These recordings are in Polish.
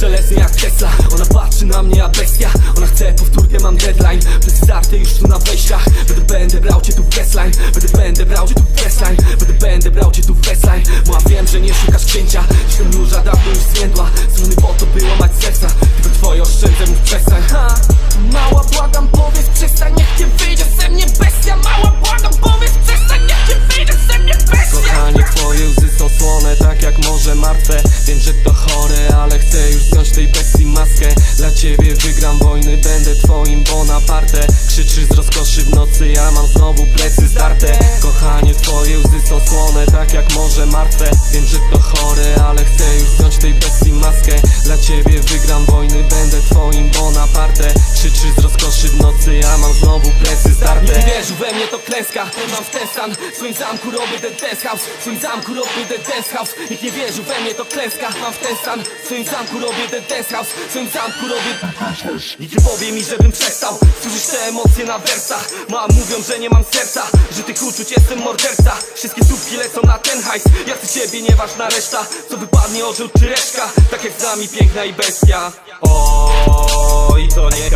Szelestnie jak Tesla. Ona patrzy na mnie, a bestia. Ona chce powtórkę, mam deadline. Przez starty już tu na wejściach. Będę, będę brał cię tu w festline Będę, będę brał cię tu w festline Będę, będę brał cię tu w festline Bo ja wiem, że nie szukasz księcia. Że nóża dawno już zwiędła. Strony po to było mać serca. Tylko twoje oszczędzę mów przestań. Ha. Mała błagam powiedz przestań. Niech cię wyjdzie ze mnie bestia. Mała błagam powiedz przestań. Niech cię wyjdzie ze mnie bestia. Kochanie, twoje łzy są słone, tak jak morze martwe. Wiem, że to wygram wojny, będę twoim Bonaparte. Krzyczysz z rozkoszy w nocy, ja mam znowu plecy zdarte Kochanie, twoje łzy są słone, tak jak morze martwe. Wiem, że to chore, ale chcę już zdjąć tej bestii maskę. Dla ciebie wygram wojny, będę twoim Bonaparte. Krzyczysz z rozkoszy w nocy, ja mam znowu wierzył we mnie, to klęska. Mam w ten stan, w swoim zamku robię ten dance house. W swoim zamku robię ten dance house. Nikt nie wierzył we mnie, to klęska. Mam w ten stan, w swoim zamku robię ten dance house. W swoim zamku robię Nikt nie powie mi, żebym przestał. Słyszysz te emocje na wersach. Mam mówią, że nie mam serca. Że tych uczuć jestem morderca. Wszystkie słówki lecą na ten hajs. Ja chcę ciebie, nieważna reszta. Co wypadnie, orzeł czy reszka Tak jak z nami piękna i bestia. O, i to nie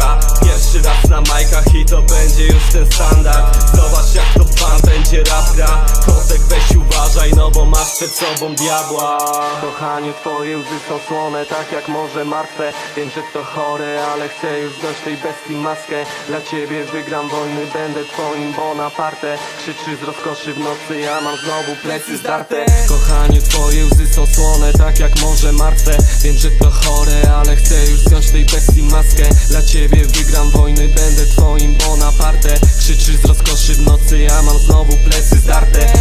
to będzie już ten standard. Zobacz jak to pan będzie rap gra Kotek weź uważaj, no bo masz przed sobą diabła. Kochanie, twoje łzy są słone, tak jak morze martwe. Wiem, że to chore, ale chcę już zdjąć tej bestii maskę. Dla ciebie wygram wojny, będę twoim Bonaparte. Krzyczy z rozkoszy w nocy, ja mam znowu plecy zdarte. Kochanie, twoje łzy są słone, tak jak morze martwe. Wiem, że to chore, ale zdjąć tej bestii maskę. Dla ciebie wygram wojny, będę twoim Bonaparte. Krzyczy z rozkoszy w nocy, ja mam znowu plecy zdarte